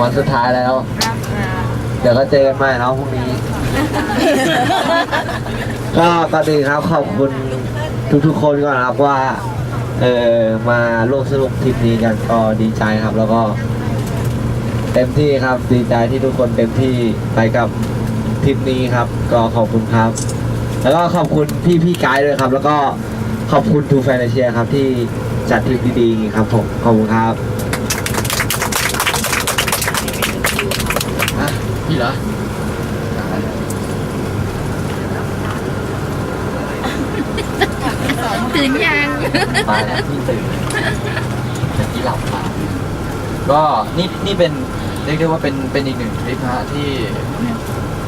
วันสุดท้ายแล้ว เดี๋ยวก็เจอกันใหม่เนาะพรุ่งนี้ ก็ก่อนอื่นครับขอบคุณทุกๆคนก่อนนะครับว่า เออมาร่วมสนุกทริปนี้กันก็ดีใจครับ แล้วก็ เต็มที่ครับดีใจที่ทุกคนเต็มที่ไปกับทริปนี้ครับ ก็ขอบคุณครับ แล้วก็ขอบคุณพี่พี่ไกด์ด้วยครับ แล้วก็ขอบคุณทูแฟนเชียครับที่จัดทริปดีๆอย่างนี้ครับผมขอบคุณครับ เหรอตื่นยังไปแล้วพี่ตื่นเมื่อกี้หลับมาก็นี่นี่เป็นเรียกได้ว่าเป็นเป็นอีกหนึ่งทริปฮะที่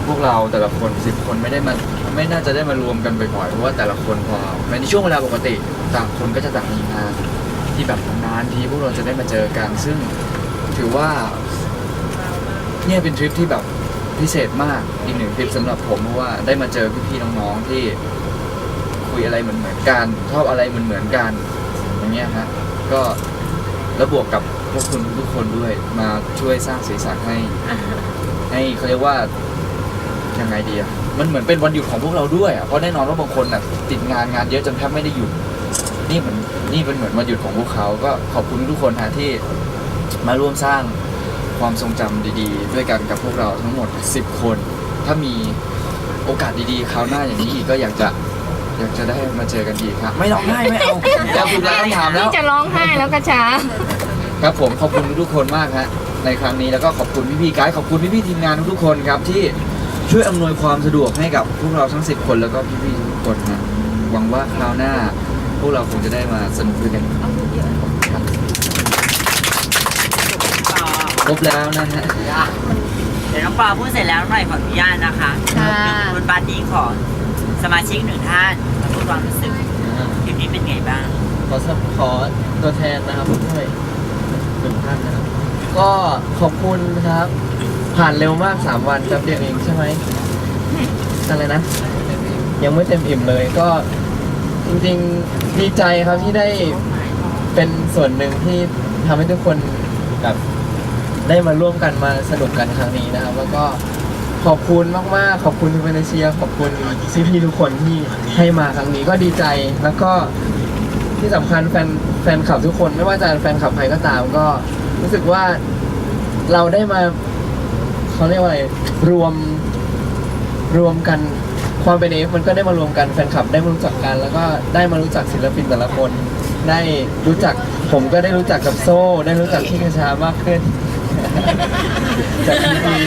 พวกเราแต่ละคนสิบคนไม่ได้มาไม่น่าจะได้มารวมกันบ่อยๆเพราะว่าแต่ละคนพอในช่วงเวลาปกติต่างคนก็จะต่างมีงานที่แบบนานๆทีพวกเราจะได้มาเจอกันซึ่งถือว่าเนี่ยเป็นทริปที่แบบ พิเศษมากอีกหนึ่งทริปสำหรับผมเพราะว่าได้มาเจอพี่ๆน้องๆที่คุยอะไรเหมือนเหมือนๆกันชอบอะไรเหมือนเหมือนๆกันอย่างเงี้ยฮะก็แล้วบวกกับพวกคุณทุกคนด้วยมาช่วยสร้างสีสันให้ ให้เขาเรียกว่ายังไงดีอะมันเหมือนเป็นวันหยุดของพวกเราด้วยอะเพราะแน่นอนว่าบางคนน่ะติดงานงานเยอะจนแทบไม่ได้หยุดนี่เหมือนนี่เป็นเหมือนวันหยุดของพวกเขา ก็ขอบคุณทุกคนฮะที่มาร่วมสร้าง ความทรงจำดีๆ ด้วยกันกับพวกเราทั้งหมด 10 คน ถ้ามีโอกาสดีๆคราวหน้าอย่างนี้อีกก็อยากจะอยากจะได้มาเจอกันอีกครับ ไม่ร้องไห้ไม่เอาจะถูกแล้วต้องถามแล้ว นี่จะร้องไห้แล้วกระชา ครับผมขอบคุณทุกๆคนมากฮะในครั้งนี้แล้วก็ขอบคุณพี่ๆไกด์ขอบคุณพี่ๆทีมงานทุกๆคนครับที่ช่วยอำนวยความสะดวกให้กับพวกเราทั้ง 10 คนแล้วก็พี่ๆทุกคนฮะหวังว่าคราวหน้า พวกเราคงจะได้มาสนุกด้วยกัน ครับครบแล้วนะฮะเดี๋ยวน้องปอพูดเสร็จแล้วหน่อยขออนุญาตนะคะค่ะคุณปาร์ตี้ขอสมาชิกหนึ่งท่านมาพูดความรู้สึกคลิปนี้เป็นไงบ้าง ขอสขอตัวแทนนะครับด้วยหนึ่งท่านนะครับ ก็ขอบคุณครับ ผ่านเร็วมากสามวันแป๊บเดียวเองใช่ไหมอะไรนะ ยังไม่เต็มอิ่มเลยก็จริงๆดีใจครับที่ได้เป็นส่วนหนึ่งที่ทำให้ทุกคนแบบ ได้มาร่วมกันมาสนุกกันครั้งนี้นะครับ แล้วก็ขอบคุณมากๆ ขอบคุณทูเวเนเชีย ขอบคุณซีพี่ทุกคนที่ให้มาครั้งนี้ก็ดีใจแล้วก็ที่สำคัญแฟนแฟนคลับทุกคนไม่ว่าจะแฟนคลับใครก็ตามก็รู้สึกว่าเราได้มาเขาเรียกว่าอะไรรวมรวมกันความเป็นเอฟมันก็ได้มารวมกันแฟนคลับได้มารู้จักกัน แล้วก็ได้มารู้จักศิลปินแต่ละคน ได้รู้จักผมก็ได้รู้จักกับโซ่ ได้รู้จักพี่กระชามากขึ้น กทีวี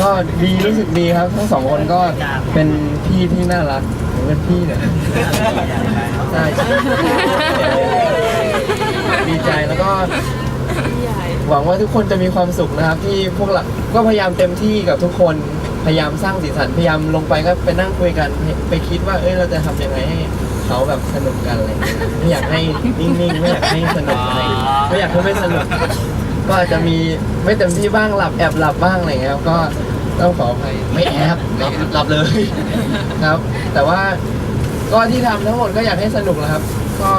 ก็ดีรู้สึกดีครับทั้งสองคนก็เป็นพี่ที่น่ารักผมเป็นพี่เนี่ยใช่ดีใจแล้วก็ หวังว่าทุกคนจะมีความสุขนะครับ ที่พวกเราก็พยายามเต็มที่กับทุกคนพยายามสร้างสีสันพยายามลงไปก็ไปนั่งคุยกัน ไปคิดว่าเอ้ยเราจะทำยังไงให้ เขาแบบสนุกกันอะไรอย่างเงี้ยไม่อยากให้นิ่งๆไม่อยากให้สนุกอะไรอย่างเงี้ยไม่อยากให้ไม่สนุก ก็อาจจะมีไม่เต็มที่บ้างหลับแอบหลับบ้างอะไรอย่างเงี้ยครับก็ต้องขออภัยไม่แอบหลับหลับเลย ครับ แต่ว่าก็ที่ทำทั้งหมดก็อยากให้สนุกนะครับ ก็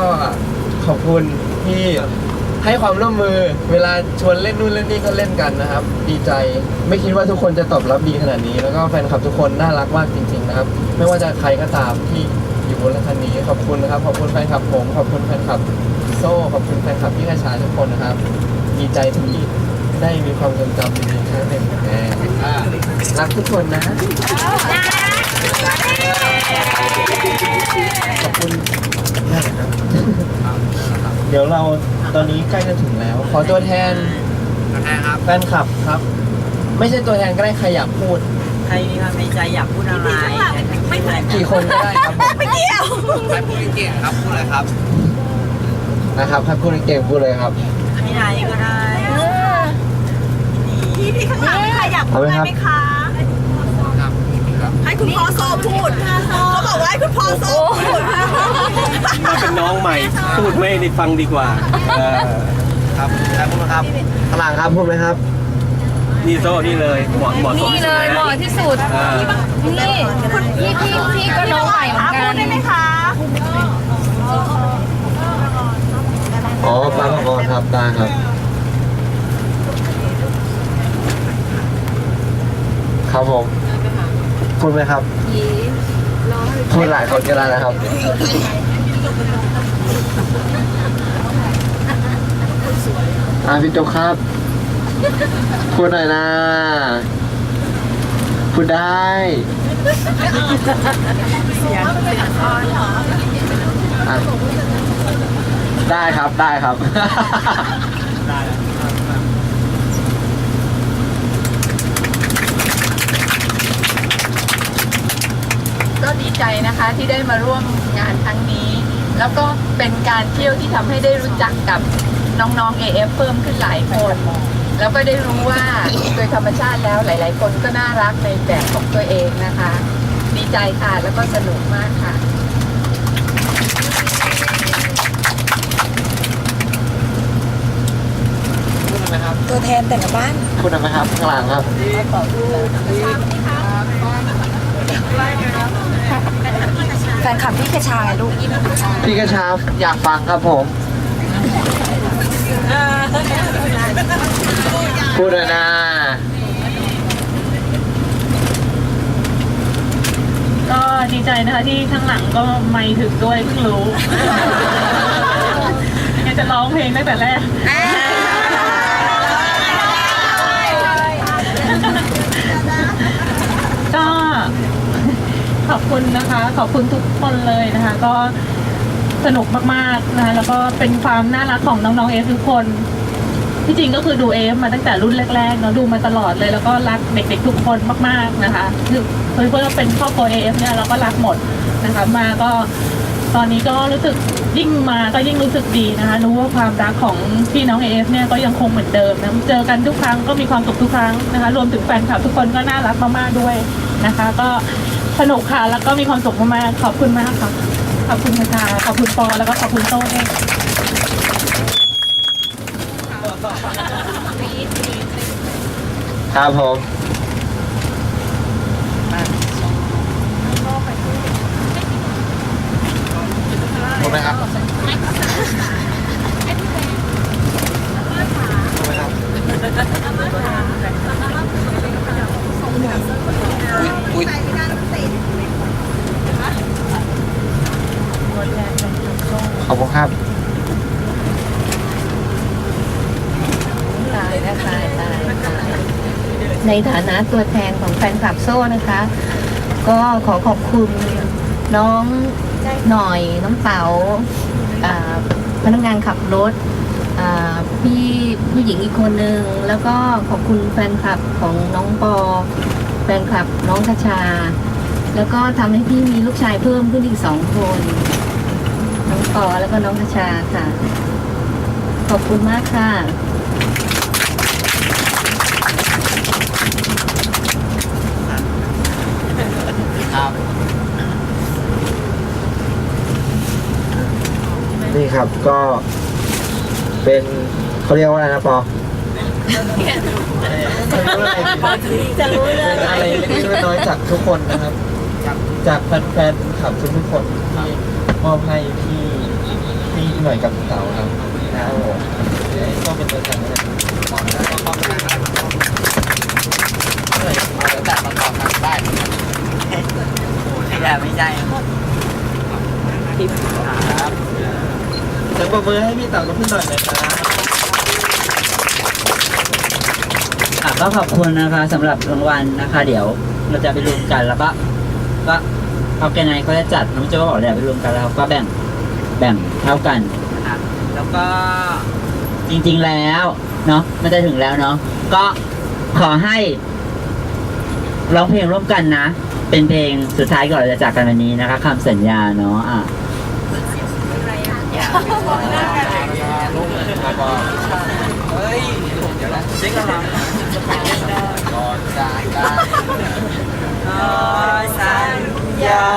ขอบคุณที่ให้ความร่วมมือเวลาชวนเล่นนู่นเล่นนี่ก็เล่นกันนะครับ ดีใจไม่คิดว่าทุกคนจะตอบรับดีขนาดนี้ แล้วก็แฟนคลับทุกคนน่ารักมากจริง ๆ นะครับ ไม่ว่าจะใครก็ตามที่ อยู่บนรถคันนี้ขอบคุณนะครับ ขอบคุณแฟนคลับผมขอบคุณแฟนคลับโซ่ขอบคุณแฟนคลับพี่กระชาทุกคนนะครับดีใจที่ได้มีความทรงจำดีๆครั้งหนึ่งแน่รักทุกคนนะขอบคุณมากนะครับเดี๋ยวเราตอนนี้ใกล้จะถึงแล้ว ขอตัวแทนแฟนคลับครับ ไม่ใช่ตัวแทนก็ได้ใครอยากพูด รมีความในใจอยากพูดอะไรไม่เหมือนกี่คนก็ได้ครับผมไม่เกี่ยวนะครับใครพูดเก่งพูดเลยครับพี่นายก็ได้พี่พี่ข้างหลังใครอยากพูดอะไรไหมคะให้คุณพ่อโซพูดเขาบอกว่าให้คุณพ่อโซพูดเป็นน้องใหม่พูดไม่ได้ฟังดีกว่าเออครับใครพูดครับข้างหลังครับพูดไหมครับ นี่โซ่นี่เลยเหมาะเหมาะสมนี่เลยเหมาะที่สุดนี่คุณพี่พี่พี่ก็น้องใหม่เหมือนกัน อ๋อปลามังกรครับได้ครับ ครับผมพูดไหมครับพูดหลายคนกันแล้นะครับ อ่าพี่โจกครับ พูดหน่อยนะ พูดได้ อะได้ครับได้ครับ ก็ดีใจนะคะที่ได้มาร่วมงานครั้งนี้ แล้วก็เป็นการเที่ยวที่ทำให้ได้รู้จักกับน้องๆ AF เพิ่มขึ้นหลายคน แล้วก็ได้รู้ว่าโดยธรรมชาติแล้วหลาย ๆ คนก็น่ารักในแบบของตัวเองนะคะ ดีใจค่ะแล้วก็สนุกมากค่ะ พูดหน่อยไหมครับตัวแทนแต่ละบ้านพูดหน่อยไหมครับข้างหลังครับ แฟนคลับพี่กระชาไงลูกพี่กระชาอยากฟังครับผมพูดเลยนะก็ดีใจนะคะที่ข้างหลังก็ไม่ถึงด้วยเพิ่งรู้ยังจะร้องเพลงตั้งแต่แรกก็ขอบคุณนะคะ ขอบคุณทุกคนเลยนะคะ ก็สนุกมากๆนะคะแล้วก็เป็นความน่ารักของน้องๆเอฟทุกคน ที่จริงก็คือดูเอฟมาตั้งแต่รุ่นแรกๆเนาะดูมาตลอดเลยแล้วก็รักเด็กๆทุกคนมากๆนะคะคือเพื่อนๆเป็นครอบครัวเอฟเนี่ยเราก็รักหมดนะคะมาก็ตอนนี้ก็รู้สึกยิ่งมาก็ยิ่งรู้สึกดีนะคะรู้ว่าความรักของพี่น้องเอฟเนี่ยก็ยังคงเหมือนเดิมนะเจอกันทุกครั้งก็มีความสุขทุกครั้งนะคะ รวมถึงแฟนคลับทุกคนก็น่ารักมากๆด้วยนะคะ ก็สนุกค่ะแล้วก็มีความสุขมากๆขอบคุณมากค่ะขอบคุณค่ะขอบคุณปอแล้วก็ขอบคุณโต้ด้วย ครับผมหมดไหมครับอุ๊ยขอบคุณครับ ตายนะตายตายตาย ในฐานะตัวแทนของแฟนคลับโซ่นะคะ ก็ขอขอบคุณน้องหน่อยน้องเต๋าอ่าพนักงานขับรถพี่ผู้หญิงอีกคนหนึ่งแล้วก็ขอบคุณแฟนคลับของน้องปอ แฟนคลับน้องคชา แล้วก็ทำให้พี่มีลูกชายเพิ่มขึ้นอีกสองคน น้องปอแล้วก็น้องคชาค่ะ ขอบคุณมากค่ะ นี่ครับ ก็เป็นเขาเรียกว่าอะไรนะปอจะรู้เลยอะไรเล็กๆน้อยๆจากทุกคนนะครับ จากแฟนๆขับทุกๆคนที่มอบให้พี่พี่หน่อยกับเต๋าครับนะครับผมก็เป็นตัวแทนนะครับไม่ได้ไม่ใช่เสียงปรบมือให้พี่เต๋ากับพี่หน่อยน่อยครับค่ะก็ขอบคุณนะคะสำหรับรางวัลนะคะ เดี๋ยวเราจะไปรวมกันแล้วก็ก็เอาแกนไนเขาจะจัดน้องโจ้ก็บอกเดี๋ยวไปรวมกันแล้วก็แบ่งแบ่งเท่ากันนะครับแล้วก็จริงๆแล้วเนาะมันจะถึงแล้วเนาะก็ขอให้ร้องเพลงร่วมกันนะ เป็นเพลงสุดท้ายก่อนเราจะจากกันวันนี้นะคะคำสัญญาเนาะอะ เฮ้ยเดี๋ยวนะเช็คแล้วนะก่อนจากกันขอสัญญา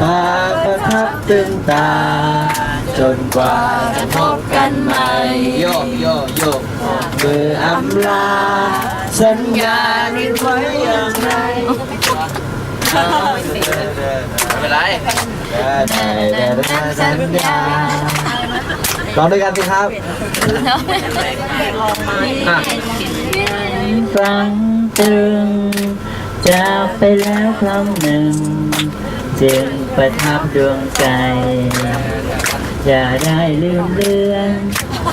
ปาประทับตึงตา จนกว่าจะพบกันใหม่โยกโยกโยกมืออำลา สัญญานี้ไว้อย่างไรไม่เป็นไร ได้ได้ได้สัญญาร้องด้วยกันสิครับอะฟังตึงจากไปแล้วครั้งหนึ่ง จึงประทับดวงใจ อย่าได้ลืมเลือน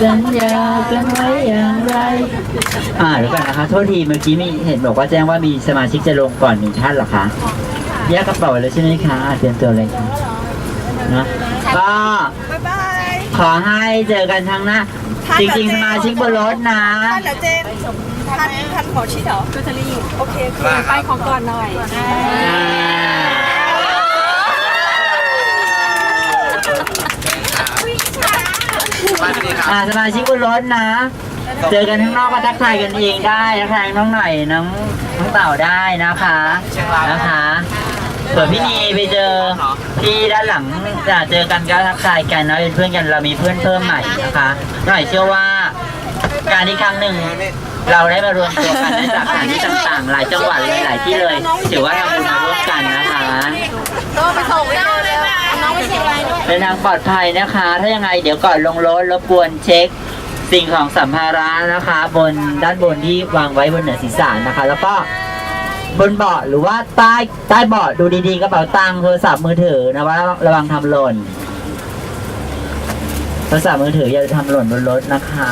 สัญญากันไว้อย่างไร อ่าเดี๋ยวก่อนนะคะ โทษทีเมื่อกี้มีเห็นบอกว่าแจ้งว่ามีสมาชิกจะลงก่อนหนึ่งท่านเหรอคะแยกกระเป๋าไว้แล้วใช่ไหมคะอะเตรียมตัวเลยค่ะ นะก็บ๊ายบายขอให้เจอกันทางหน้าท่านจเหรอริงเจๆสมาชิกบนรถนะท่านเหรอเจนท่านท่านหมอชิดเหรอก็จะรีบโอเคคือไปของก่อนหน่อยอ่าอ่าสมาชิกบนรถนะ เจอกันข้างนอกก็ทักทายกันเองได้ทักทายน้องหน่อยน้องน้องเต่าได้นะคะนะคะ ส่วนพี่นีไปเจอที่ด้านหลังจะเจอกันก็ทักทายกันเนาะเป็นเพื่อนกันเรามีเพื่อนเพิ่มใหม่นะคะหน่อยเชื่อว่า การที่ครั้งหนึ่งเราได้มารวมตัวกันในสถานที่ต่างๆ หลายจังหวัดเลยหลายที่เลยถือว่าทำบุญมาร่วมกันนะคะก็ไปส่งไปเจอแล้วน้องไปเชียงรายด้วยเดินทางปลอดภัยนะคะ ถ้ายังไงเดี๋ยวก่อนลงรถรบกวนเช็คสิ่งของสัมภาระนะคะ บนด้านบนที่วางไว้บนเหนือศีรษะนะคะ แล้วก็ บนเบาะหรือว่าใต้ใต้เบาะดูดีๆกระเป๋าตังค์โทรศัพท์มือถือนะว่าระวังทำหล่นโทรศัพท์มือถืออย่าทำหล่นบนรถนะคะ